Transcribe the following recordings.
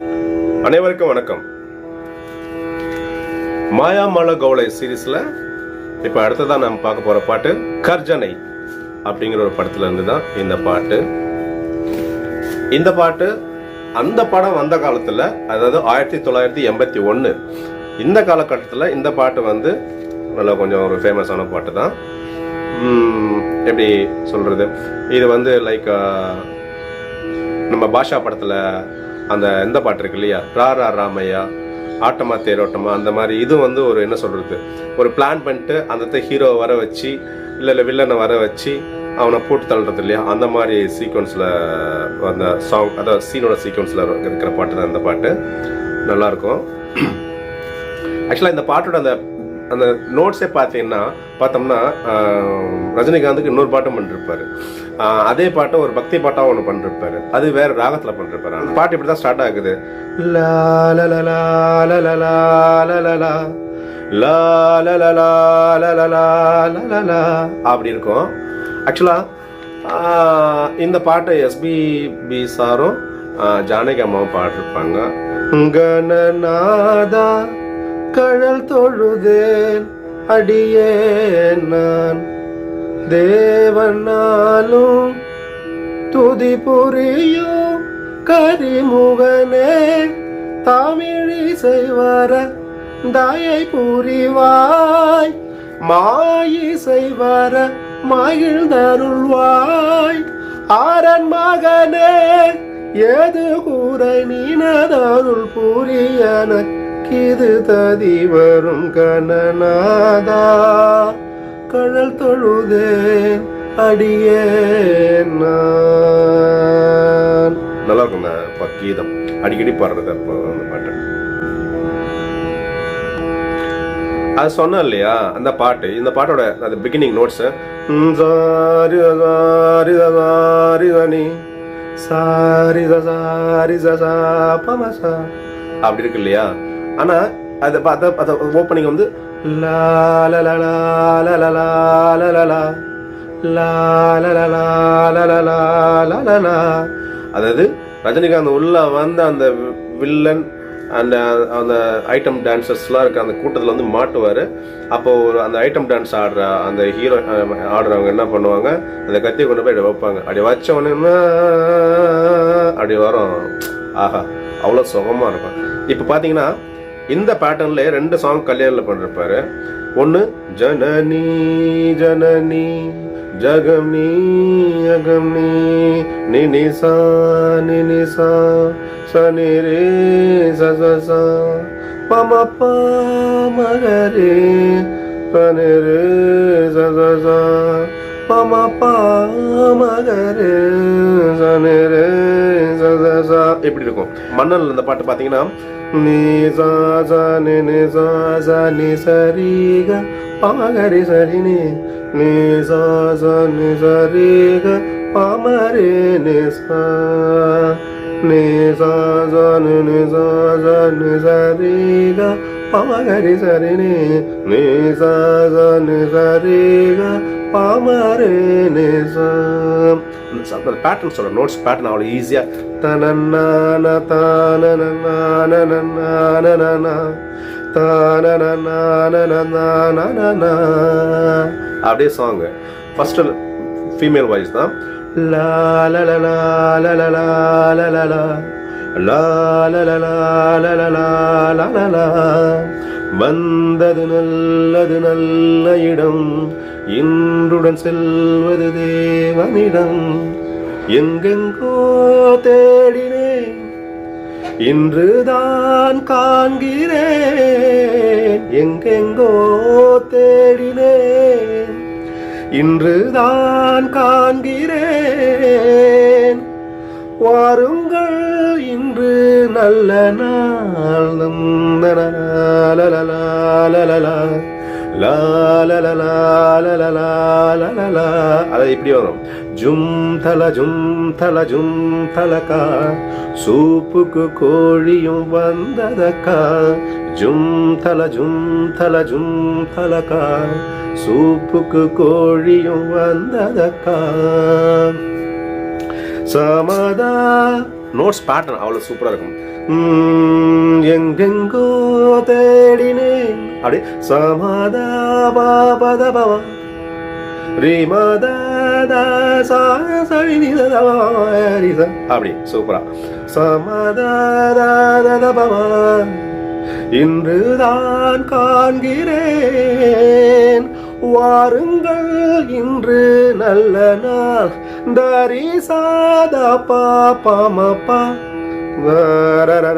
அனைவருக்கும் வணக்கம். மாயாமல கவுளை சீரீஸ்ல இப்போ அடுத்ததான் நம்ம பார்க்க போற பாட்டு கர்ஜனை அப்படிங்கிற ஒரு படத்துல இருந்து தான் இந்த பாட்டு. இந்த பாட்டு அந்த படம் வந்த காலத்துல அதாவது ஆயிரத்தி தொள்ளாயிரத்தி எண்பத்தி ஒன்று இந்த காலகட்டத்தில் இந்த பாட்டு வந்து நல்லா கொஞ்சம் ஒரு ஃபேமஸான பாட்டு தான் உம், எப்படி சொல்றது? இது வந்து லைக் நம்ம பாஷா படத்தில் அந்த இந்த பாட்டு இருக்கு இல்லையா? ரா ரா ராமையா ஆட்டமா தேரோட்டமா அந்த மாதிரி இது வந்து ஒரு என்ன சொல்கிறது ஒரு பிளான் பண்ணிட்டு அந்த ஹீரோவை வர வச்சு இல்லை இல்லை வில்லனை வர வச்சு அவனை போட்டு தள்ளுறது இல்லையா? அந்த மாதிரி சீக்வன்ஸில் அந்த சாங் அதாவது சீனோட சீக்வன்ஸில் இருக்கிற பாட்டு தான் இந்த பாட்டு. நல்லாயிருக்கும் ஆக்சுவலாக இந்த பாட்டோட அந்த அந்த நோட்ஸே பார்த்தீங்கன்னா பார்த்தோம்னா ரஜினிகாந்துக்கு இன்னொரு பாட்டும் பண்ணிருப்பாரு. அதே பாட்டை ஒரு பக்தி பாட்டாக ஒன்று பண்ணிருப்பாரு. அது வேற ராகத்தில் பண்ணிருப்பாரு. அந்த பாட்டு இப்படி தான் ஸ்டார்ட் ஆகுது. லா லலலா லலலா அப்படி இருக்கும். ஆக்சுவலாக இந்த பாட்டை எஸ்பிபி சாரும் ஜானகி அம்மாவும் பாடிருப்பாங்க. கணநாதா கழல் தொழுதேன். அடியே நான் தேவனாலும் துதி புரியும். கரிமுகனே தமிழி செய்வர தாயை புரிவாய். மாயி செய்வர மகிழ்ந்தருள்வாய் ஆரன் மகனே ஏது கூரை நீனதருள் புரியன. கிது ததி வரும் கணநாதா கடல் தொழுதே அடியே நல்லா இருக்கும் இந்த கீதம் அடிக்கடி பாடுறது அப்போ அந்த பாட்டு. அது சொன்னேன் இல்லையா அந்த பாட்டு இந்த பாட்டோட அந்த பிகினிங் நோட்ஸ் சாரி தனி சாரி சாரி சா பமசா அப்படி இருக்கு இல்லையா? ஆனால் அதை அதை அதை ஓப்பனிங் வந்து லா லலா லலா லலா அதாவது ரஜினிகாந்த் உள்ள வந்த அந்த வில்லன் அந்த அந்த ஐட்டம் டான்சர்ஸ்லாம் இருக்க அந்த கூட்டத்தில் வந்து மாட்டுவார். அப்போது ஒரு அந்த ஐட்டம் டான்ஸ் ஆடுற அந்த ஹீரோ ஆடுறவங்க என்ன பண்ணுவாங்க? அந்த கத்தியை கொண்டு போய் அப்படி வைப்பாங்க. அப்படி வச்ச உடனே அப்படி வரும். ஆஹா அவ்வளோ சுகமாக இருக்கும். இப்போ பார்த்தீங்கன்னா இந்த பேட்டர்ன்ல ரெண்டு சாங் கல்யாணம் பண்ணிருப்பாரு. ஒன்னு ஜனனி ஜனனி ஜகம் நீ அகம் நீ நி நிசா நி நிசா சனி ரே சசா பமப்பா மகரே சனி ரே சசா பமப்பா மகரே சனி ரே எப்படி இருக்கும்? மன்னல் அந்த பாட்டு பார்த்தீங்கன்னா நீ சா நே சா நே சரிக பாகரி சரி நே. நே சா சரிக பாமரே சா நே சா. நே சா நே சரிக பாமகரி சரி நே நே. சா நே சரிக பாமரே நே அந்த பேட்டர்ன் சொல்கிறேன் நோட்ஸ் பேட்டர்ன் அவ்வளோ ஈஸியாக தனநான தானநான அப்படியே சாங்கு ஃபர்ஸ்ட் ஃபீமேல் வாய்ஸ் தான் லா லல லா லல லா லல வந்தது நல்லது நல்ல இடம். இன்றுடன் செல்வது தேவனிடம். எங்கெங்கோ தேடினேன். இன்றுதான் காண்கிறேன். எங்கெங்கோ தேடினேன். இன்றுதான் காண்கிறேன். வாருங்கள் இன்று நல்ல நாள் நந்தன அது இப்படி வரும் ஜும் தல ஜும் தல ஜும் தலக்கா சூப்புக்கு கோழியும் வந்ததக்கா ஜும் தல ஜும் தல ஜும் தலக்கா சூப்புக்கு கோழியும் வந்ததக்கா. சமதா நோட்ஸ் பேட்டர்ன் அவ்வளோ சூப்பராக இருக்கும். எங்கெங்கோ தேடினேன். அப்படி சமாதா பாபத பவா அப்படி சூப்பரா சமதபவா இன்றுதான் காண்கிறேன். வாருங்கள் இன்று நல்ல நாள். தரி சாதா பாமப்பா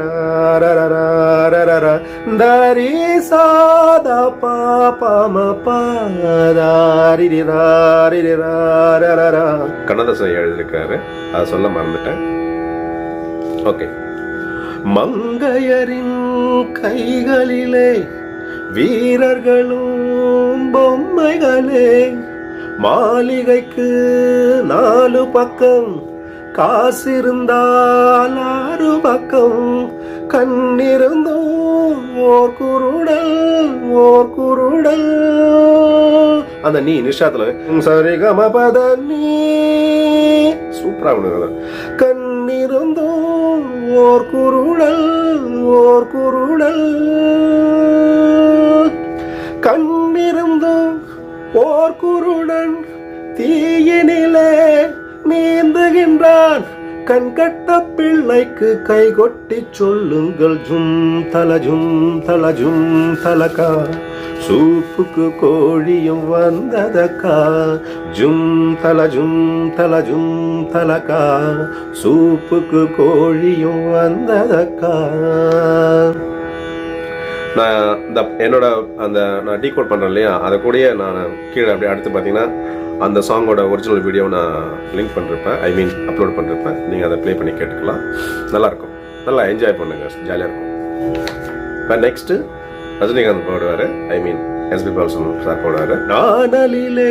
தரி சாதா பாமப்பா கண்ணதாசன் எழுதியிருக்காரு அதை சொல்ல மறந்துட்டேன் ஓகே மங்கையரின் கைகளிலே வீரர்களும் பொம்மைகளே மாளிகைக்கு நாலு பக்கம் காசிருந்தால் ஆறு பக்கம் கண்ணிருந்தும். ஓர் குருடல் ஓர் குருடல். அந்த நீ நிஷாத்துல. சரி கமபத நீ. சூப்பரா பண்ணுங்க ஓர் குருடல் ஓர் குருடல். கண்ணிருந்தும். ஓர் குருடன் தீயினே நீந்துகின்றான் கண்கட்ட பிள்ளைக்கு கைகொட்டி சொல்லுங்கள். ஜும் தல ஜும் தல ஜும் தலகா சூப்புக்கு கோழியும் வந்ததக்கா. ஜும் தல ஜும் தல ஜும் தலகா சூப்புக்கு கோழியும் வந்ததக்கா. நான் இந்த என்னோட அந்த நான் டீ கோட் பண்ணுறேன் இல்லையா? அதை கூடயே நான் கீழே அப்படியே அடுத்து பார்த்தீங்கன்னா அந்த சாங்கோட ஒரிஜினல் வீடியோ நான் லிங்க் பண்ணிருப்பேன். ஐ மீன் அப்லோட் பண்ணிருப்பேன். நீங்கள் அதை ப்ளே பண்ணி கேட்டுக்கலாம். நல்லாயிருக்கும். நல்லா என்ஜாய் பண்ணுங்க. ஜாலியாக இருக்கும். இப்போ நெக்ஸ்ட்டு ரஜினிகாந்த் போடுவார். ஐ மீன் எஸ்பி பாலசும் சார் போடுவார். நானலிலே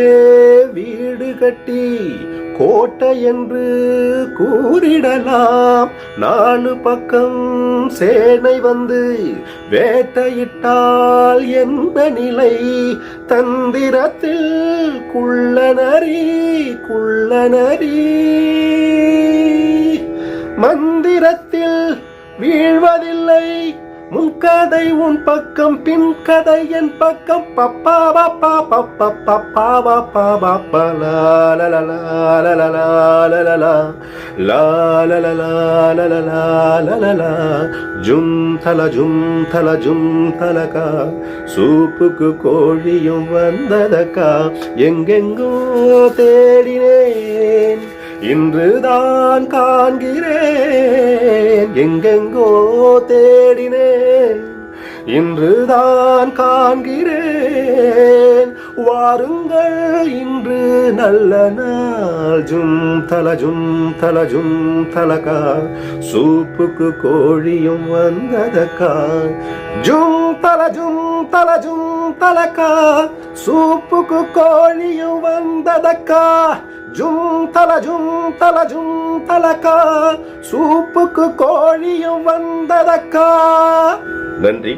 வீடு கட்டி கோட்டை என்று கூறிடலாம். நாலு பக்கம் சேனை வந்து வேட்டையிட்டால் எந்த நிலை. தந்திரத்தில் குள்ளநரி குள்ளநரி மந்திரத்தில் வீழ்வதில்லை. முன்கதை உன் பக்கம் பின் கதை என் பக்கம் பப்பா பப்பா பப்பா பப்பா பப்பா பப்பா லா லா லா லா லா லா லா லா லா லா லா லா லா லா லா லா லா லா ஜும் தல ஜும் தல ஜும் தலகா சூப்புக்கு கோழியும் வந்ததக்கா எங்கெங்கோ தேடினேன் இன்றுதான் காண்கிறேன். எங்கெங்கோ தேடினேன். இன்றுதான் காண்கிறேன். வாருங்கள் இன்று நல்ல நாள். ஜும் தல ஜும் தல ஜும் தலகா சூப்புக்கு கோழியும் வந்ததக்கா ஜும் தல ஜும் தல ஜும் தலகா சூப்புக்கு கோழியும் வந்ததக்கா ஜும் தல ஜும் தல ஜும் தலக்கா சூப்புக்கு கோழியும் வந்ததக்கா நன்றி.